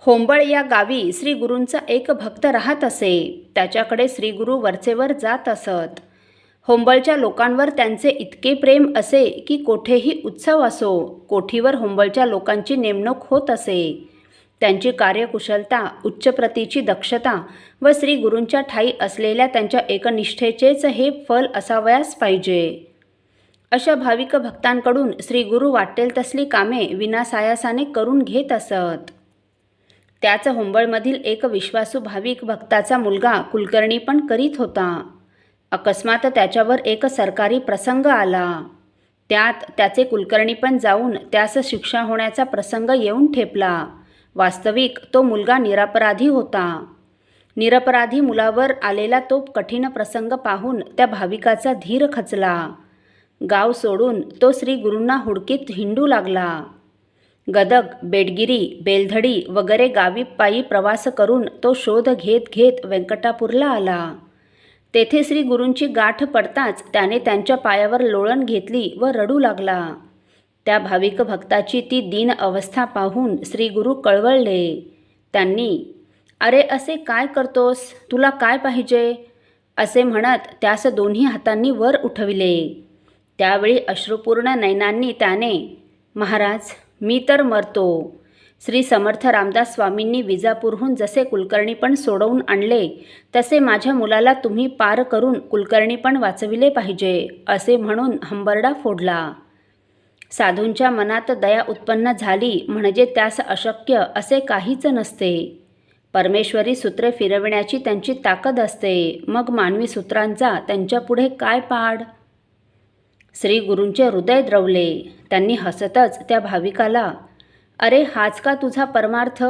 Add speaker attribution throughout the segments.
Speaker 1: होंबळ या गावी श्री गुरूंचा एक भक्त राहत असे. त्याच्याकडे श्रीगुरु वरचेवर जात असत. होंबळच्या लोकांवर त्यांचे इतके प्रेम असे की कोठेही उत्सव असो कोठीवर होंबळच्या लोकांची नेमणूक होत असे. त्यांची कार्यकुशलता उच्च प्रतीची दक्षता व श्री गुरूंच्या ठाई असलेल्या त्यांच्या एकनिष्ठेचेच हे फल असावयास पाहिजे. अशा भाविक भक्तांकडून श्री गुरु वाटेल तसली कामे विनासायासाने करून घेत असत. त्याच होंबळमधील एक विश्वासू भाविक भक्ताचा मुलगा कुलकर्णी पण करीत होता. अकस्मात त्याच्यावर एक सरकारी प्रसंग आला. त्यात त्याचे कुलकर्णी पण जाऊन त्यास शिक्षा होण्याचा प्रसंग येऊन ठेपला. वास्तविक तो मुलगा निरपराधी होता. निरपराधी मुलावर आलेला तो कठीण प्रसंग पाहून त्या भाविकाचा धीर खचला. गाव सोडून तो श्री गुरूंना हुडकीत हिंडू लागला. गदग बेडगिरी बेलधडी वगैरे गावी पायी प्रवास करून तो शोध घेत घेत व्यंकटापूरला आला. तेथे श्री गुरूंची गाठ पडताच त्याने त्यांच्या पायावर लोळण घेतली व रडू लागला. त्या भाविक भक्ताची ती दीन अवस्था पाहून श्री गुरु कळवळले. त्यांनी अरे असे काय करतोस? तुला काय पाहिजे? असे म्हणत त्यास दोन्ही हातांनी वर उठविले. त्यावेळी अश्रुपूर्ण नयनांनी त्याने महाराज मी तर मरतो. श्री समर्थ रामदास स्वामींनी विजापूरहून जसे कुलकर्णी पण सोडवून आणले तसे माझ्या मुलाला तुम्ही पार करून कुलकर्णी पण वाचविले पाहिजे असे म्हणून हंबरडा फोडला. साधूंच्या मनात दया उत्पन्न झाली म्हणजे त्यास अशक्य असे काहीच नसते. परमेश्वरी सूत्रे फिरविण्याची त्यांची ताकद असते मग मानवी सूत्रांचा त्यांच्यापुढे काय पाड? श्री गुरूंचे हृदय द्रवले. त्यांनी हसतच त्या भाविकाला अरे हाच का तुझा परमार्थ?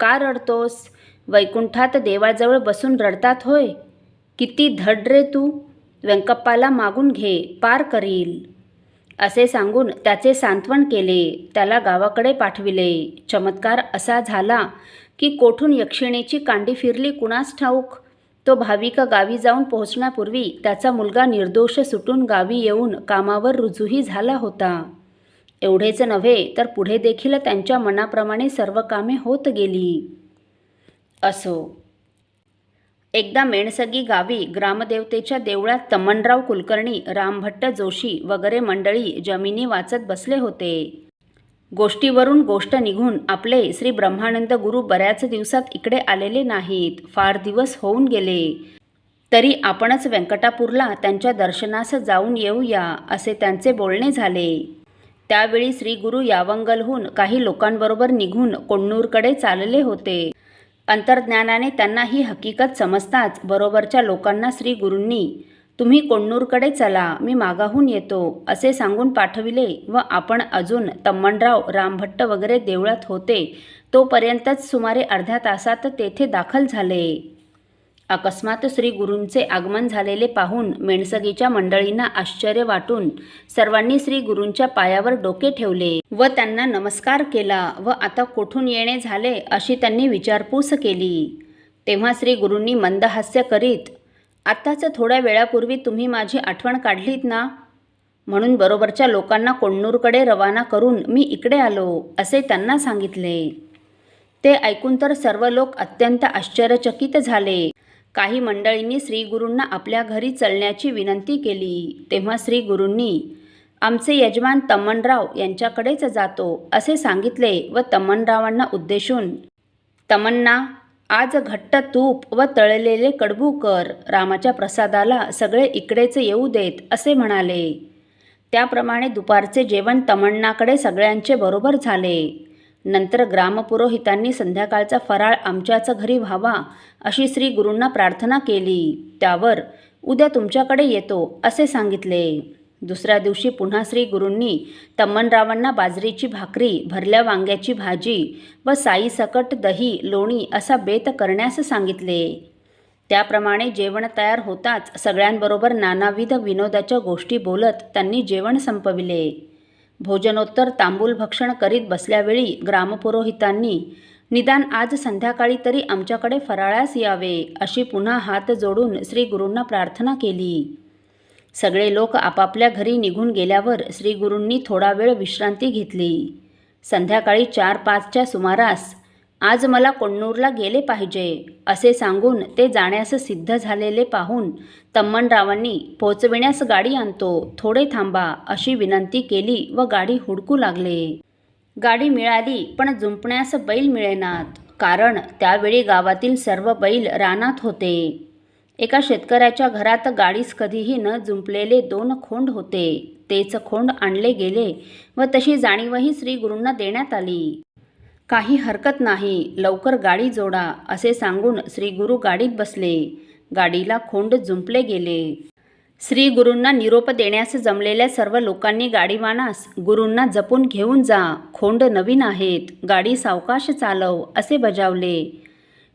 Speaker 1: का रडतोस? वैकुंठात देवाजवळ बसून रडतात होय? किती धड रे तू. व्यंकप्पाला मागून घे पार करील. असे सांगून त्याचे सांत्वन केले. त्याला गावाकडे पाठविले. चमत्कार असा झाला की कोठून यक्षिणेची कांडी फिरली कुणास ठाऊक? तो भाविक गावी जाऊन पोहोचण्यापूर्वी त्याचा मुलगा निर्दोष सुटून गावी येऊन कामावर रुजूही झाला होता. एवढेच नव्हे तर पुढे देखील त्यांच्या मनाप्रमाणे सर्व कामे होत गेली. असो. एकदा मेणसगी गावी ग्रामदेवतेच्या देवळात तमनराव कुलकर्णी रामभट्ट जोशी वगैरे मंडळी जमिनी वाचत बसले होते. गोष्टीवरून गोष्ट निघून आपले श्री ब्रह्मानंद गुरु बऱ्याच दिवसात इकडे आलेले नाहीत. फार दिवस होऊन गेले. तरी आपणच व्यंकटापूरला त्यांच्या दर्शनास जाऊन येऊया असे त्यांचे बोलणे झाले. त्यावेळी श्री गुरु यावंगलहून काही लोकांबरोबर निघून कोण्णूरकडे चालले होते. अंतर्ज्ञानाने त्यांना ही हकीकत समजताच बरोबरच्या लोकांना श्री गुरूंनी तुम्ही कोण्णूरकडे चला मी मागाहून येतो असे सांगून पाठविले व आपण अजून तम्मणराव रामभट्ट वगैरे देवळात होते तोपर्यंतच सुमारे अर्ध्या तासात तेथे दाखल झाले. अकस्मात श्री गुरूंचे आगमन झालेले पाहून मेणसगीच्या मंडळींना आश्चर्य वाटून सर्वांनी श्री गुरूंच्या पायावर डोके ठेवले व त्यांना नमस्कार केला व आता कोठून येणे झाले अशी त्यांनी विचारपूस केली. तेव्हा श्री गुरूंनी मंदहास्य करीत आत्ताच थोड्या वेळापूर्वी तुम्ही माझी आठवण काढलीत ना? म्हणून बरोबरच्या लोकांना कोण्णूरकडे रवाना करून मी इकडे आलो असे त्यांना सांगितले. ते ऐकून तर सर्व लोक अत्यंत आश्चर्यचकित झाले. काही मंडळींनी श्रीगुरूंना आपल्या घरी चलण्याची विनंती केली. तेव्हा श्रीगुरूंनी आमचे यजमान तमनराव यांच्याकडेच जातो असे सांगितले व तमनरावांना उद्देशून तमन्ना आज घट्ट तूप व तळलेले कडबू कर. रामाच्या प्रसादाला सगळे इकडेच येऊ देत असे म्हणाले. त्याप्रमाणे दुपारचे जेवण तमण्णाकडे सगळ्यांचे बरोबर झाले. नंतर ग्रामपुरोहितांनी संध्याकाळचा फराळ आमच्याच घरी व्हावा अशी श्री गुरूंना प्रार्थना केली. त्यावर उद्या तुमच्याकडे येतो असे सांगितले. दुसऱ्या दिवशी पुन्हा श्री गुरूंनी तम्मनरावांना बाजरीची भाकरी भरल्या वांग्याची भाजी व साईसकट दही लोणी असा बेत करण्यास सांगितले. त्याप्रमाणे जेवण तयार होताच सगळ्यांबरोबर नानाविध विनोदाच्या गोष्टी बोलत त्यांनी जेवण संपविले. भोजनोत्तर तांबूल भक्षण करीत बसल्यावेळी ग्रामपुरोहितांनी निदान आज संध्याकाळी तरी आमच्याकडे फराळास यावे अशी पुन्हा हात जोडून श्री गुरूंना प्रार्थना केली. सगळे लोक आपापल्या घरी निघून गेल्यावर श्रीगुरूंनी थोडा वेळ विश्रांती घेतली. संध्याकाळी चार पाचच्या सुमारास आज मला कोण्णूरला गेले पाहिजे असे सांगून ते जाण्यास सिद्ध झालेले पाहून तम्मनरावांनी पोचविण्यास गाडी आणतो थोडे थांबा अशी विनंती केली व गाडी हुडकू लागले. गाडी मिळाली पण जुंपण्यास बैल मिळेनात कारण त्यावेळी गावातील सर्व बैल रानात होते. एका शेतकऱ्याच्या घरात गाडीस कधीही न जुंपलेले दोन खोंड होते. तेच खोंड आणले गेले व तशी जाणीवही श्री गुरूंना देण्यात आली. काही हरकत नाही लवकर गाडी जोडा असे सांगून श्री गुरु गाडीत बसले. गाडीला खोंड जुंपले गेले. श्री गुरूंना निरोप देण्यास जमलेल्या सर्व लोकांनी गाडीवानास गुरूंना जपून घेऊन जा खोंड नवीन आहेत गाडी सावकाश चालव असे बजावले.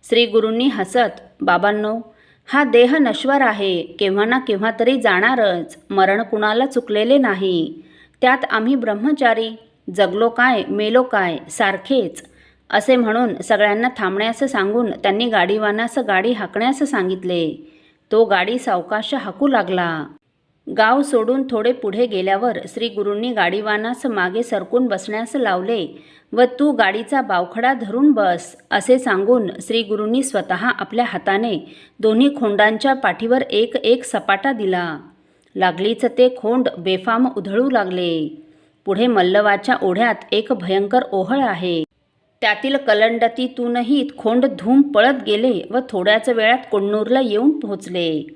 Speaker 1: श्री गुरूंनी हसत बाबांनो हा देह नश्वर आहे केव्हा ना केव्हा तरी जाणारच मरण कुणाला चुकलेले नाही. त्यात आम्ही ब्रह्मचारी जगलो काय मेलो काय सारखेच असे म्हणून सगळ्यांना थांबण्यास सांगून त्यांनी गाडीवानास गाडी हाकण्यास सांगितले. तो गाडी सावकाश हाकू लागला. गाव सोडून थोडे पुढे गेल्यावर श्री गुरूंनी गाडीवानास मागे सरकून बसण्यास लावले व तू गाडीचा बावखडा धरून बस असे सांगून श्री गुरूंनी स्वतः आपल्या हाताने दोन्ही खोंडांच्या पाठीवर एक एक सपाटा दिला. लागलीच ते खोंड बेफाम उधळू लागले. पुढे मल्लवाच्या ओढ्यात एक भयंकर ओहळ आहे. त्यातील कलंडतीतूनही खोंड धूम पळत गेले व थोड्याच वेळात कोण्णूरला येऊन पोहोचले.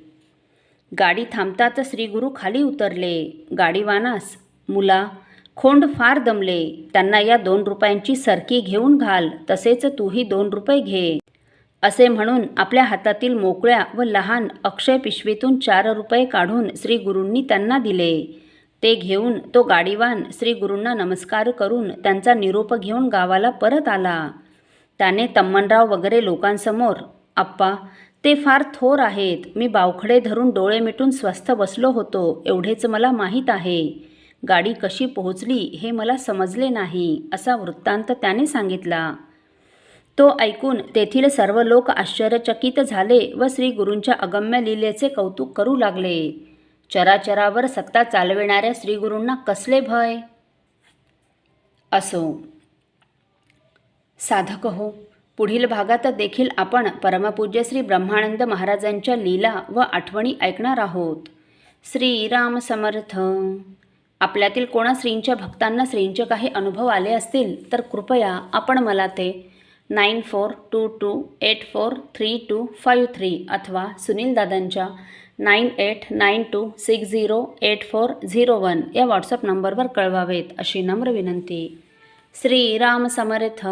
Speaker 1: गाडी थांबताच श्रीगुरू खाली उतरले. गाडीवानास मुला खोंड फार दमले. त्यांना या दोन रुपयांची सरकी घेऊन घाल तसेच तूही दोन रुपये घे. असे म्हणून आपल्या हातातील मोकळ्या व लहान अक्षय पिशवीतून चार रुपये काढून श्रीगुरूंनी त्यांना दिले. ते घेऊन तो गाडीवान श्रीगुरूंना नमस्कार करून त्यांचा निरोप घेऊन गावाला परत आला. त्याने तम्मनराव वगैरे लोकांसमोर आप्पा ते फार थोर आहेत. मी बावखडे धरून डोळे मिटून स्वस्थ बसलो होतो. एवढेच मला माहीत आहे. गाडी कशी पोहोचली हे मला समजले नाही असा वृत्तांत त्याने सांगितला. तो ऐकून तेथील सर्व लोक आश्चर्यचकित झाले व श्री गुरूंच्या अगम्य लीलेचे कौतुक करू लागले. चराचरावर सत्ता चालविणाऱ्या श्रीगुरूंना कसले भय? असो. साधक हो पुढील भागात देखील आपण परमपूज्य श्री ब्रह्मानंद महाराजांच्या लीला व आठवणी ऐकणार आहोत. श्रीराम समर्थ. आपल्यातील कोणा श्रींच्या भक्तांना श्रींचे काही अनुभव आले असतील तर कृपया आपण मला ते nine four two two eight four three two five three अथवा सुनील दादांच्या nine eight nine two six zero eight four zero one या व्हॉट्सअप नंबरवर कळवावेत अशी नम्र विनंती. श्रीराम समर्थ.